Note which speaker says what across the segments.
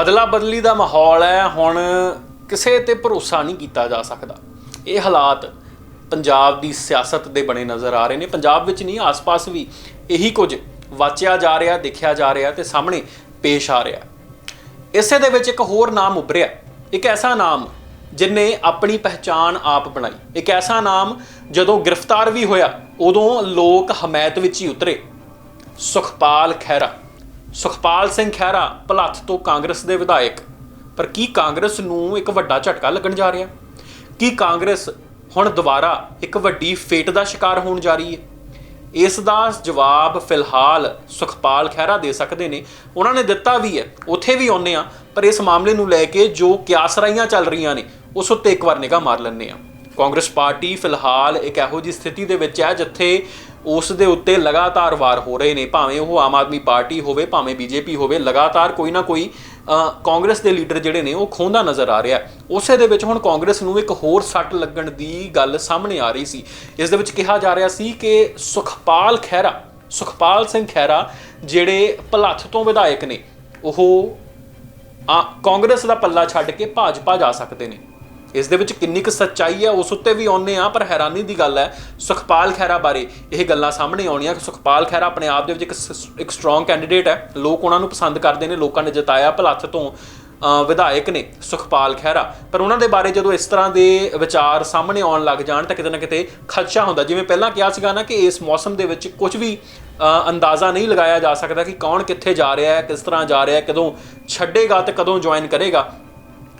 Speaker 1: ਅਦਲਾ ਬਦਲੀ ਦਾ ਮਾਹੌਲ ਹੈ, ਹੁਣ ਕਿਸੇ ਤੇ ਭਰੋਸਾ ਨਹੀਂ ਕੀਤਾ ਜਾ ਸਕਦਾ। ਇਹ ਹਾਲਾਤ ਪੰਜਾਬ ਦੀ ਸਿਆਸਤ ਦੇ ਬਣੇ ਨਜ਼ਰ ਆ ਰਹੇ ਨੇ। ਪੰਜਾਬ ਵਿੱਚ ਨਹੀਂ, ਆਸ-ਪਾਸ ਵੀ ਇਹੀ ਕੁਝ ਵਾਚਿਆ ਜਾ ਰਿਹਾ, ਦੇਖਿਆ ਜਾ ਰਿਹਾ ਤੇ ਸਾਹਮਣੇ ਪੇਸ਼ ਆ ਰਿਹਾ। ਇਸੇ ਦੇ ਵਿੱਚ ਇੱਕ ਹੋਰ ਨਾਮ ਉੱਭਰਿਆ। ਇੱਕ ਐਸਾ ਨਾਮ ਜਿਨੇ ਆਪਣੀ ਪਹਿਚਾਨ ਆਪ ਬਣਾਈ। ਇੱਕ ਐਸਾ ਨਾਮ ਜਦੋਂ ਗ੍ਰਿਫਤਾਰ ਵੀ ਹੋਇਆ, ਉਦੋਂ ਲੋਕ ਹਮਾਇਤ ਵਿੱਚ ਹੀ ਉਤਰੇ। ਸੁਖਪਾਲ ਖਹਿਰਾ। ਸੁਖਪਾਲ ਸਿੰਘ ਖਹਿਰਾ ਭਲੱਥ ਤੋਂ ਕਾਂਗਰਸ ਦੇ ਵਿਧਾਇਕ। ਪਰ ਕੀ ਕਾਂਗਰਸ ਨੂੰ ਇੱਕ ਵੱਡਾ ਝਟਕਾ ਲੱਗਣ ਜਾ ਰਿਹਾ? ਕੀ ਕਾਂਗਰਸ ਹੁਣ ਦੁਬਾਰਾ ਇੱਕ ਵੱਡੀ ਫੇਟ ਦਾ ਸ਼ਿਕਾਰ ਹੋਣ ਜਾ ਰਹੀ ਹੈ? ਇਸ ਦਾ ਜਵਾਬ ਫਿਲਹਾਲ ਸੁਖਪਾਲ ਖਹਿਰਾ ਦੇ ਸਕਦੇ ਨੇ। ਉਹਨਾਂ ਨੇ ਦਿੱਤਾ ਵੀ ਹੈ, ਉੱਥੇ ਵੀ ਆਉਨੇ ਆ ਪਰ ਇਸ ਮਾਮਲੇ ਨੂੰ ਲੈ ਕੇ ਜੋ ਕਿਆਸਰਾਈਆਂ ਚੱਲ ਰਹੀਆਂ ਨੇ, ਉਸ ਉੱਤੇ ਇੱਕ ਵਾਰ ਨਿਗਾਹ ਮਾਰ ਲੈਂਦੇ ਆ ਕਾਂਗਰਸ ਪਾਰਟੀ ਫਿਲਹਾਲ ਇੱਕ ਇਹੋ ਜਿਹੀ ਸਥਿਤੀ ਦੇ ਵਿੱਚ ਹੈ, ਜਿੱਥੇ ਉਸ ਦੇ ਉੱਤੇ ਲਗਾਤਾਰ ਵਾਰ ਹੋ ਰਹੇ ਨੇ, ਭਾਵੇਂ ਉਹ ਆਮ ਆਦਮੀ ਪਾਰਟੀ ਹੋਵੇ, ਭਾਵੇਂ ਬੀਜੇਪੀ ਹੋਵੇ, ਲਗਾਤਾਰ ਕੋਈ ਨਾ ਕੋਈ ਕਾਂਗਰਸ ਦੇ ਲੀਡਰ ਜਿਹੜੇ ਨੇ, ਉਹ ਖੋਂਦਾ ਨਜ਼ਰ ਆ ਰਿਹਾ ਉਸੇ ਦੇ ਵਿੱਚ ਹੁਣ ਕਾਂਗਰਸ ਨੂੰ ਇੱਕ ਹੋਰ ਸੱਟ ਲੱਗਣ ਦੀ ਗੱਲ ਸਾਹਮਣੇ ਆ ਰਹੀ ਸੀ। ਇਸ ਦੇ ਵਿੱਚ ਕਿਹਾ ਜਾ ਰਿਹਾ ਸੀ ਕਿ ਸੁਖਪਾਲ ਖਹਿਰਾ, ਸੁਖਪਾਲ ਸਿੰਘ ਖਹਿਰਾ ਜਿਹੜੇ ਭਲੱਥ ਤੋਂ ਵਿਧਾਇਕ ਨੇ, ਉਹ ਆ ਕਾਂਗਰਸ ਦਾ ਪੱਲਾ ਛੱਡ ਕੇ ਭਾਜਪਾ ਜਾ ਸਕਦੇ ਨੇ। ਇਸ ਦੇ ਵਿੱਚ ਕਿੰਨੀ ਕੁ ਸੱਚਾਈ ਹੈ, ਉਸ ਉੱਤੇ ਵੀ ਆਉਨੇ ਆ ਪਰ ਹੈਰਾਨੀ ਦੀ ਗੱਲ ਹੈ ਸੁਖਪਾਲ ਖਹਿਰਾ ਬਾਰੇ। ਇਹ ਗੱਲਾਂ ਸਾਹਮਣੇ ਆਉਣੀਆਂ। ਕਿ ਸੁਖਪਾਲ ਖਹਿਰਾ ਆਪਣੇ ਆਪ ਦੇ ਵਿੱਚ ਇੱਕ ਸ- ਇੱਕ ਸਟਰੋਂਗ ਕੈਂਡੀਡੇਟ ਹੈ। ਲੋਕ ਉਹਨਾਂ ਨੂੰ ਪਸੰਦ ਕਰਦੇ ਨੇ, ਲੋਕਾਂ ਨੇ ਜਿਤਾਇਆ ਭਲੱਥ ਤੋਂ ਵਿਧਾਇਕ ਨੇ ਸੁਖਪਾਲ ਖਹਿਰਾ। ਪਰ ਉਹਨਾਂ ਦੇ ਬਾਰੇ ਜਦੋਂ ਇਸ ਤਰ੍ਹਾਂ ਦੇ ਵਿਚਾਰ ਸਾਹਮਣੇ ਆਉਣ ਲੱਗ ਜਾਣ ਤਾਂ ਕਿਤੇ ਨਾ ਕਿਤੇ ਖਦਸ਼ਾ ਹੁੰਦਾ। ਜਿਵੇਂ ਪਹਿਲਾਂ ਕਿਹਾ ਸੀਗਾ ਨਾ ਕਿ ਇਸ ਮੌਸਮ ਦੇ ਵਿੱਚ ਕੁਝ ਵੀ ਅੰਦਾਜ਼ਾ ਨਹੀਂ ਲਗਾਇਆ ਜਾ ਸਕਦਾ ਕਿ ਕੌਣ ਕਿੱਥੇ ਜਾ ਰਿਹਾ ਹੈ, ਕਿਸ ਤਰ੍ਹਾਂ ਜਾ ਰਿਹਾ ਹੈ, ਕਦੋਂ ਛੱਡੇਗਾ ਤੇ ਕਦੋਂ ਜੁਆਇਨ ਕਰੇਗਾ।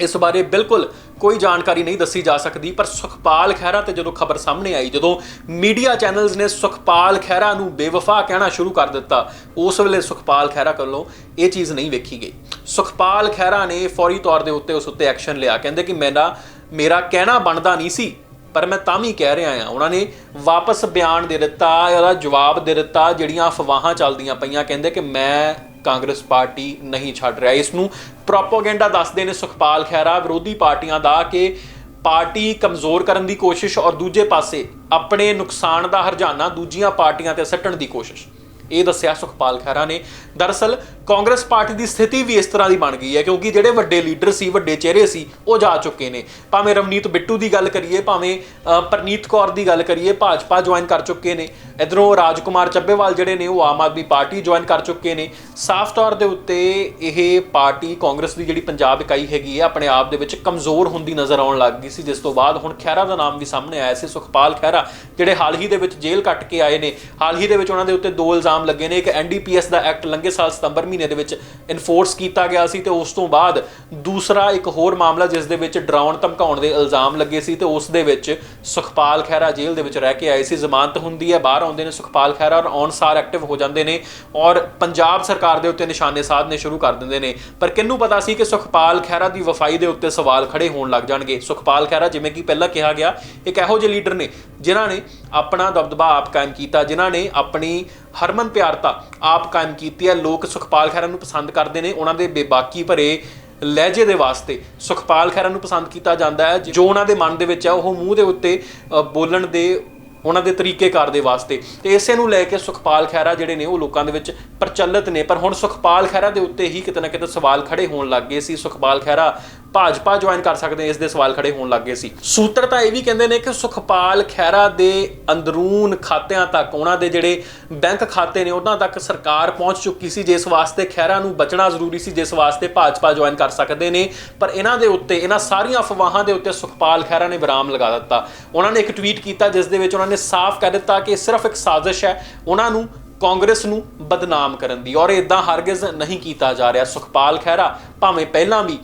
Speaker 1: ਇਸ ਬਾਰੇ ਬਿਲਕੁਲ ਕੋਈ ਜਾਣਕਾਰੀ ਨਹੀਂ ਦੱਸੀ ਜਾ ਸਕਦੀ, ਪਰ ਸੁਖਪਾਲ ਖਹਿਰਾ ਤੇ ਜਦੋਂ ਖਬਰ ਸਾਹਮਣੇ ਆਈ, ਜਦੋਂ ਮੀਡੀਆ ਚੈਨਲਸ ਨੇ ਸੁਖਪਾਲ ਖਹਿਰਾ ਨੂੰ ਬੇਵਫਾ ਕਹਿਣਾ ਸ਼ੁਰੂ ਕਰ ਦਿੱਤਾ, ਉਸ ਵੇਲੇ ਸੁਖਪਾਲ ਖਹਿਰਾ ਵੱਲੋਂ ਇਹ ਚੀਜ਼ ਨਹੀਂ ਵੇਖੀ ਗਈ। ਸੁਖਪਾਲ ਖਹਿਰਾ ਨੇ ਫੌਰੀ ਤੌਰ ਦੇ ਉੱਤੇ ਉਸ ਉੱਤੇ ਐਕਸ਼ਨ ਲਿਆ। ਕਹਿੰਦੇ ਕਿ ਮੇਰਾ ਮੇਰਾ ਕਹਿਣਾ ਬਣਦਾ ਨਹੀਂ ਸੀ, ਪਰ ਮੈਂ ਤਾਂ ਵੀ ਕਹਿ ਰਿਹਾ ਆ ਉਹਨਾਂ ਨੇ ਵਾਪਸ ਬਿਆਨ ਦੇ ਦਿੱਤਾ, ਉਹਦਾ ਜਵਾਬ ਦੇ ਦਿੱਤਾ, ਜਿਹੜੀਆਂ ਅਫਵਾਹਾਂ ਚੱਲਦੀਆਂ ਪਈਆਂ, ਕਹਿੰਦੇ ਕਿ ਮੈਂ ਕਾਂਗਰਸ ਪਾਰਟੀ ਨਹੀਂ ਛੱਡ ਰਿਹਾ। ਇਸ ਨੂੰ ਪ੍ਰੋਪਾਗੈਂਡਾ ਦੱਸਦੇ ਨੇ ਸੁਖਪਾਲ ਖਹਿਰਾ, ਵਿਰੋਧੀ ਪਾਰਟੀਆਂ ਦਾ ਕਿ ਪਾਰਟੀ ਕਮਜ਼ੋਰ ਕਰਨ ਦੀ ਕੋਸ਼ਿਸ਼ ਔਰ ਦੂਜੇ ਪਾਸੇ ਆਪਣੇ ਨੁਕਸਾਨ ਦਾ ਹਰਜਾਨਾ ਦੂਜੀਆਂ ਪਾਰਟੀਆਂ ਤੇ ਸੱਟਣ ਦੀ ਕੋਸ਼ਿਸ਼। ਇਹ ਦੱਸਿਆ ਸੁਖਪਾਲ ਖਹਿਰਾ ਨੇ। ਦਰਅਸਲ ਕਾਂਗਰਸ ਪਾਰਟੀ ਦੀ ਸਥਿਤੀ ਵੀ ਇਸ ਤਰ੍ਹਾਂ ਦੀ ਬਣ ਗਈ ਹੈ ਕਿਉਂਕਿ ਜਿਹੜੇ ਵੱਡੇ ਲੀਡਰ ਸੀ ਵੱਡੇ ਚਿਹਰੇ ਸੀ ਉਹ ਜਾ ਚੁੱਕੇ ਨੇ। ਭਾਵੇਂ ਰਵਨੀਤ ਬਿੱਟੂ ਦੀ ਗੱਲ ਕਰੀਏ ਭਾਵੇਂ ਅ, ਪਰਨੀਤ ਕੌਰ ਦੀ ਗੱਲ ਕਰੀਏ ਭਾਜਪਾ ਜੁਆਇਨ ਕਰ ਚੁੱਕੇ ਨੇ। ਇਧਰੋਂ ਰਾਜਕੁਮਾਰ ਚੱਬੇਵਾਲ ਜਿਹੜੇ ਨੇ ਉਹ ਆਮ ਆਦਮੀ ਪਾਰਟੀ ਜੁਆਇਨ ਕਰ ਚੁੱਕੇ ਨੇ। ਸਾਫ਼ ਤੌਰ ਦੇ ਉੱਤੇ ਇਹ ਪਾਰਟੀ ਕਾਂਗਰਸ ਦੀ ਜਿਹੜੀ ਪੰਜਾਬ ਇਕਾਈ ਹੈਗੀ ਹੈ ਆਪਣੇ ਆਪ ਦੇ ਵਿੱਚ ਕਮਜ਼ੋਰ ਹੁੰਦੀ ਨਜ਼ਰ ਆਉਣ ਲੱਗ ਗਈ ਸੀ ਜਿਸ ਤੋਂ ਬਾਅਦ ਹੁਣ ਖਹਿਰਾ ਦਾ ਨਾਮ ਵੀ ਸਾਹਮਣੇ ਆਇਆ ਸੀ ਸੁਖਪਾਲ ਖਹਿਰਾ ਜਿਹੜੇ ਹਾਲ ਹੀ ਦੇ ਵਿੱਚ ਜੇਲ੍ਹ ਕੱਟ ਕੇ ਆਏ ਨੇ। ਹਾਲ ਹੀ ਦੇ ਵਿੱਚ ਉਹਨਾਂ ਦੇ ਉੱਤੇ ਦੋ ਇਲਜ਼ਾਮ ਲੱਗੇ ਨੇ। ਇੱਕ ਐਨਡੀਪੀਐਸ ਦਾ ਐਕਟ ਲੰਘੇ ਸਾਲ ਸਤੰਬਰ ਮਹੀਨੇ ਦੇ ਵਿੱਚ ਇਨਫੋਰਸ ਕੀਤਾ ਗਿਆ ਸੀ ਤੇ ਉਸ ਤੋਂ ਬਾਅਦ ਦੂਸਰਾ ਇੱਕ ਹੋਰ ਮਾਮਲਾ ਜਿਸ ਦੇ ਵਿੱਚ ਡਰਾਉਣ ਧਮਕਾਉਣ ਦੇ ਇਲਜ਼ਾਮ ਲੱਗੇ ਸੀ ਤੇ ਉਸ ਦੇ ਵਿੱਚ ਸੁਖਪਾਲ ਖਹਿਰਾ ਜੇਲ੍ਹ ਦੇ ਵਿੱਚ ਰਹਿ ਕੇ ਆਏ ਸੀ। ਜ਼ਮਾਨਤ ਹੁੰਦੀ ਹੈ, ਬਾਹਰ ਆਉਂਦੇ ਨੇ ਸੁਖਪਾਲ ਖਹਿਰਾ ਔਰ ਔਨਸਾਰ ਐਕਟਿਵ ਹੋ ਜਾਂਦੇ ਨੇ ਔਰ ਪੰਜਾਬ ਸਰਕਾਰ ਦੇ ਉੱਤੇ ਨਿਸ਼ਾਨੇ ਸਾਧਨੇ ਸ਼ੁਰੂ ਕਰ ਦਿੰਦੇ ਨੇ। ਪਰ ਕਿੰਨੂੰ ਪਤਾ ਸੀ ਕਿ ਸੁਖਪਾਲ ਖਹਿਰਾ ਦੀ ਵਫਾਈ ਦੇ ਉੱਤੇ ਸਵਾਲ ਖੜੇ ਹੋਣ ਲੱਗ ਜਾਣਗੇ? ਸੁਖਪਾਲ ਖਹਿਰਾ, ਜਿਵੇਂ ਕਿ ਪਹਿਲਾਂ ਕਿਹਾ ਗਿਆ, ਇੱਕ ਇਹੋ ਜਿਹੇ ਲੀਡਰ ਨੇ ਜਿਨ੍ਹਾਂ ਨੇ ਆਪਣਾ ਦਬਦਬਾ ਆਪ ਕਾਇਮ ਕੀਤਾ, ਜਿਨ੍ਹਾਂ ਨੇ ਆਪਣੀ ਹਰਮਨ ਪਿਆਰਤਾ ਆਪ ਕਾਇਮ ਕੀਤੀ ਹੈ। ਲੋਕ ਸੁਖਪਾਲ ਖਹਿਰਾ ਨੂੰ ਪਸੰਦ ਕਰਦੇ ਨੇ। ਉਹਨਾਂ ਦੇ ਬੇਬਾਕੀ ਭਰੇ ਲਹਿਜੇ ਦੇ ਵਾਸਤੇ ਸੁਖਪਾਲ ਖਹਿਰਾ ਨੂੰ ਪਸੰਦ ਕੀਤਾ ਜਾਂਦਾ ਹੈ। ਜੋ ਉਹਨਾਂ ਦੇ ਮਨ ਦੇ ਵਿੱਚ ਹੈ ਉਹ ਮੂੰਹ ਦੇ ਉੱਤੇ ਅ, ਬੋਲਣ ਦੇ ਉਹਨਾਂ ਦੇ ਤਰੀਕੇਕਾਰ ਦੇ ਵਾਸਤੇ। ਤੇ ਇਸੇ ਨੂੰ ਲੈ ਕੇ ਸੁਖਪਾਲ ਖਹਿਰਾ ਜਿਹੜੇ ਨੇ ਉਹ ਲੋਕਾਂ ਦੇ ਵਿੱਚ ਪ੍ਰਚਲਿਤ ਨੇ। ਪਰ ਹੁਣ ਸੁਖਪਾਲ ਖਹਿਰਾ ਦੇ ਉੱਤੇ ਹੀ ਕਿਤੇ ਨਾ ਕਿਤੇ ਸਵਾਲ ਖੜੇ ਹੋਣ ਲੱਗ ਗਏ ਸੀ। ਸੁਖਪਾਲ ਖਹਿਰਾ ਭਾਜਪਾ ਜੁਆਇਨ ਕਰ ਸਕਦੇ ਇਸ ਦੇ ਸਵਾਲ ਖੜੇ ਹੋਣ ਲੱਗ ਗਏ ਸੀ। ਸੂਤਰ ਤਾਂ ਇਹ ਵੀ ਕਹਿੰਦੇ ਨੇ ਕਿ ਸੁਖਪਾਲ ਖਹਿਰਾ ਦੇ ਅੰਦਰੂਨ ਖਾਤਿਆਂ ਤੱਕ, ਉਹਨਾਂ ਦੇ ਜਿਹੜੇ ਬੈਂਕ ਖਾਤੇ ਨੇ, ਉਹਨਾਂ ਤੱਕ ਸਰਕਾਰ ਪਹੁੰਚ ਚੁੱਕੀ ਸੀ, ਜਿਸ ਵਾਸਤੇ ਖਹਿਰਾ ਨੂੰ ਬਚਣਾ ਜ਼ਰੂਰੀ ਸੀ, ਜਿਸ ਵਾਸਤੇ ਭਾਜਪਾ ਜੁਆਇਨ ਕਰ ਸਕਦੇ ਨੇ। ਪਰ ਇਹਨਾਂ ਦੇ ਉੱਤੇ, ਇਹਨਾਂ ਸਾਰੀਆਂ ਅਫਵਾਹਾਂ ਦੇ ਉੱਤੇ ਸੁਖਪਾਲ ਖਹਿਰਾ ਨੇ ਵਿਰਾਮ ਲਗਾ ਦਿੱਤਾ। ਉਹਨਾਂ ਨੇ ਇੱਕ ਟਵੀਟ ਕੀਤਾ, ਜਿਸ ਦੇ ਵਿੱਚ ਉਹਨਾਂ ਨੇ ਸਾਫ਼ ਕਹਿ ਦਿੱਤਾ ਕਿ ਸਿਰਫ ਇੱਕ ਸਾਜ਼ਿਸ਼ ਹੈ। ਉਹਨਾਂ ਨੂੰ ਕਾਂਗਰਸ ਨੂੰ ਬਦਨਾਮ ਕਰਨ ਦੀ ਔਰ ਇਦਾਂ ਹਰਗਿਜ਼ ਨਹੀਂ ਕੀਤਾ ਜਾ ਰਿਹਾ। ਸੁਖਪਾਲ ਖਹਿਰਾ ਭਾਵੇਂ ਪਹਿਲਾਂ ਵੀ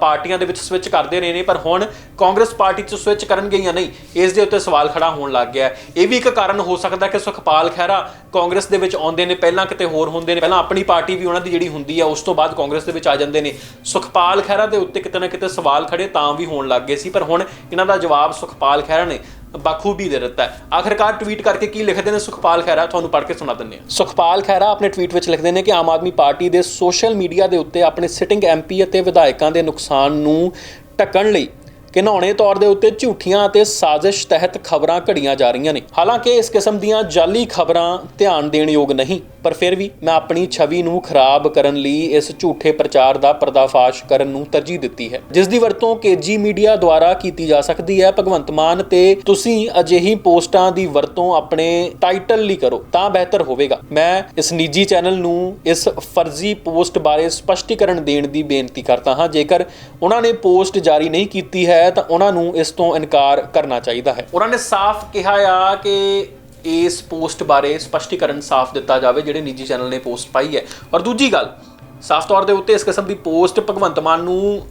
Speaker 1: ਪਾਰਟੀਆਂ ਦੇ ਵਿੱਚ ਸਵਿਚ ਕਰਦੇ ਰਹੇ ਨੇ, ਪਰ ਹੁਣ ਕਾਂਗਰਸ ਪਾਰਟੀ 'ਚ ਸਵਿਚ ਕਰਨਗੇ ਜਾਂ ਨਹੀਂ, ਇਸ ਦੇ ਉੱਤੇ ਸਵਾਲ ਖੜਾ ਹੋਣ ਲੱਗ ਗਿਆ ਇਹ ਵੀ ਇੱਕ ਕਾਰਨ ਹੋ ਸਕਦਾ ਕਿ ਸੁਖਪਾਲ ਖਹਿਰਾ ਕਾਂਗਰਸ ਦੇ ਵਿੱਚ ਆਉਂਦੇ ਨੇ, ਪਹਿਲਾਂ ਕਿਤੇ ਹੋਰ ਹੁੰਦੇ ਨੇ, ਪਹਿਲਾਂ ਆਪਣੀ ਪਾਰਟੀ ਵੀ ਉਹਨਾਂ ਦੀ ਜਿਹੜੀ ਹੁੰਦੀ ਹੈ ਉਸ ਤੋਂ ਬਾਅਦ ਕਾਂਗਰਸ ਦੇ ਵਿੱਚ ਆ ਜਾਂਦੇ ਨੇ। ਸੁਖਪਾਲ ਖਹਿਰਾ ਦੇ ਉੱਤੇ ਕਿਤੇ ਨਾ ਕਿਤੇ ਸਵਾਲ ਖੜੇ ਤਾਂ ਵੀ ਹੋਣ ਲੱਗ ਗਏ ਸੀ, ਪਰ ਹੁਣ ਇਹਨਾਂ ਦਾ ਜਵਾਬ ਸੁਖਪਾਲ ਖਹਿਰਾ ਨੇ ਬਾਖੂਬੀ ਦੇ ਦਿੱਤਾ ਹੈ। ਆਖਿਰਕਾਰ ਟਵੀਟ ਕਰਕੇ ਕੀ ਲਿਖਦੇ ਨੇ? ਸੁਖਪਾਲ ਖਹਿਰਾ, ਤੁਹਾਨੂੰ ਪੜ੍ਹ ਕੇ ਸੁਣਾ ਦਿੰਦੇ ਹਾਂ। ਸੁਖਪਾਲ ਖਹਿਰਾ ਆਪਣੇ ਟਵੀਟ ਵਿੱਚ ਲਿਖਦੇ ਨੇ ਕਿ ਆਮ ਆਦਮੀ ਪਾਰਟੀ ਦੇ ਸੋਸ਼ਲ ਮੀਡੀਆ ਦੇ ਉੱਤੇ ਆਪਣੇ ਸਿਟਿੰਗ ਐਮਪੀ ਅਤੇ ਵਿਧਾਇਕਾਂ ਦੇ ਨੁਕਸਾਨ ਨੂੰ ਢੱਕਣ ਲਈ ਘਿਨਾਉਣੇ ਤੌਰ ਦੇ ਉੱਤੇ ਝੂਠੀਆਂ ਅਤੇ ਸਾਜ਼ਿਸ਼ ਤਹਿਤ ਖਬਰਾਂ ਘੜੀਆਂ ਜਾ ਰਹੀਆਂ ਨੇ। ਹਾਲਾਂਕਿ ਇਸ ਕਿਸਮ ਦੀਆਂ ਜਾਲੀ ਖਬਰਾਂ ਧਿਆਨ ਦੇਣ ਯੋਗ ਨਹੀਂ, ਪਰ ਫਿਰ ਵੀ ਮੈਂ ਆਪਣੀ ਛਵੀ ਨੂੰ ਖਰਾਬ ਕਰਨ ਲਈ ਇਸ ਝੂਠੇ ਪ੍ਰਚਾਰ ਦਾ ਪਰਦਾਫਾਸ਼ ਕਰਨ ਨੂੰ ਤਰਜੀਹ ਦਿੱਤੀ ਹੈ। ਜਿਸ ਦੀ ਵਰਤੋਂ ਕੇਜੀ ਮੀਡੀਆ ਦੁਆਰਾ ਕੀਤੀ ਜਾ ਸਕਦੀ ਹੈ। ਭਗਵੰਤ ਮਾਨ ਤੇ ਤੁਸੀਂ ਅਜਿਹੀ ਪੋਸਟਾਂ ਦੀ ਵਰਤੋਂ ਆਪਣੇ ਟਾਈਟਲ ਲਈ ਕਰੋ, ਤਾਂ ਬਿਹਤਰ ਹੋਵੇਗਾ। ਮੈਂ ਇਸ ਨਿੱਜੀ ਚੈਨਲ ਨੂੰ ਇਸ ਫਰਜ਼ੀ ਪੋਸਟ ਬਾਰੇ ਸਪਸ਼ਟੀਕਰਨ ਦੇਣ ਦੀ ਬੇਨਤੀ ਕਰਦਾ ਹਾਂ। ਜੇਕਰ ਉਹਨਾਂ ਨੇ ਪੋਸਟ ਜਾਰੀ ਨਹੀਂ ਕੀਤੀ ਹੈ ਤਾਂ ਉਹਨਾਂ ਨੂੰ ਇਸ ਤੋਂ ਇਨਕਾਰ ਕਰਨਾ ਚਾਹੀਦਾ ਹੈ। ਉਹਨਾਂ ਨੇ ਸਾਫ਼ ਕਿਹਾ ਆ ਕਿ ਇਸ ਪੋਸਟ ਬਾਰੇ ਸਪਸ਼ਟੀਕਰਨ ਸਾਫ਼ ਦਿੱਤਾ ਜਾਵੇ, ਜਿਹੜੇ ਨਿੱਜੀ ਚੈਨਲ ਨੇ ਪੋਸਟ ਪਾਈ ਹੈ। ਔਰ ਦੂਜੀ ਗੱਲ, ਸਾਫ਼ ਤੌਰ ਦੇ ਉੱਤੇ ਇਸ ਕਿਸਮ ਦੀ ਪੋਸਟ ਭਗਵੰਤ ਮਾਨ ਨੂੰ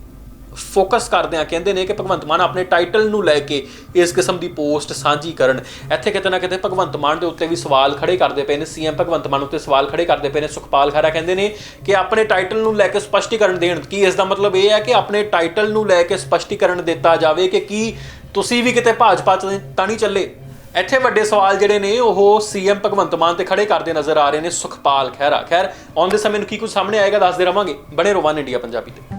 Speaker 1: ਫੋਕਸ ਕਰਦੇ ਆ, ਕਹਿੰਦੇ ਨੇ ਕਿ ਭਗਵੰਤ ਮਾਨ ਆਪਣੇ ਟਾਈਟਲ ਨੂੰ ਲੈ ਕੇ ਇਸ ਕਿਸਮ ਦੀ ਪੋਸਟ ਸਾਂਝੀ ਕਰਨ। ਇੱਥੇ ਕਿਤੇ ਨਾ ਕਿਤੇ ਭਗਵੰਤ ਮਾਨ ਦੇ ਉੱਤੇ ਵੀ ਸਵਾਲ ਖੜੇ ਕਰਦੇ ਪਏ ਨੇ, ਸੀਐਮ ਭਗਵੰਤ ਮਾਨ ਉੱਤੇ ਸਵਾਲ ਖੜੇ ਕਰਦੇ ਪਏ ਨੇ, ਸੁਖਪਾਲ ਖਹਿਰਾ ਕਹਿੰਦੇ ਨੇ ਕਿ ਆਪਣੇ ਟਾਈਟਲ ਨੂੰ ਲੈ ਕੇ ਸਪਸ਼ਟੀਕਰਨ ਦੇਣ। ਕੀ ਇਸ ਦਾ ਮਤਲਬ ਇਹ ਹੈ ਕਿ ਆਪਣੇ ਟਾਈਟਲ ਨੂੰ ਲੈ ਕੇ ਸਪਸ਼ਟੀਕਰਨ ਦਿੱਤਾ ਜਾਵੇ ਕਿ ਕੀ ਤੁਸੀਂ ਵੀ ਕਿਤੇ ਭਾਜਪਾ ਚ ਤਾਂ ਨਹੀਂ ਚੱਲੇ? ਇੱਥੇ ਵੱਡੇ ਸਵਾਲ ਜਿਹੜੇ ਨੇ, ਉਹ ਸੀਐਮ ਭਗਵੰਤ ਮਾਨ ਤੇ ਖੜੇ ਕਰਦੇ ਨਜ਼ਰ ਆ ਰਹੇ ਨੇ ਸੁਖਪਾਲ ਖਹਿਰਾ। ਖੈਰ ਆਉਂਦੇ ਸਮੇਂ ਨੂੰ ਕੀ ਕੁਝ ਸਾਹਮਣੇ ਆਏਗਾ ਦੱਸਦੇ ਰਵਾਂਗੇ। ਬਣੇ ਰੋਵਾਨ ਇੰਡੀਆ ਪੰਜਾਬੀ ਤੇ।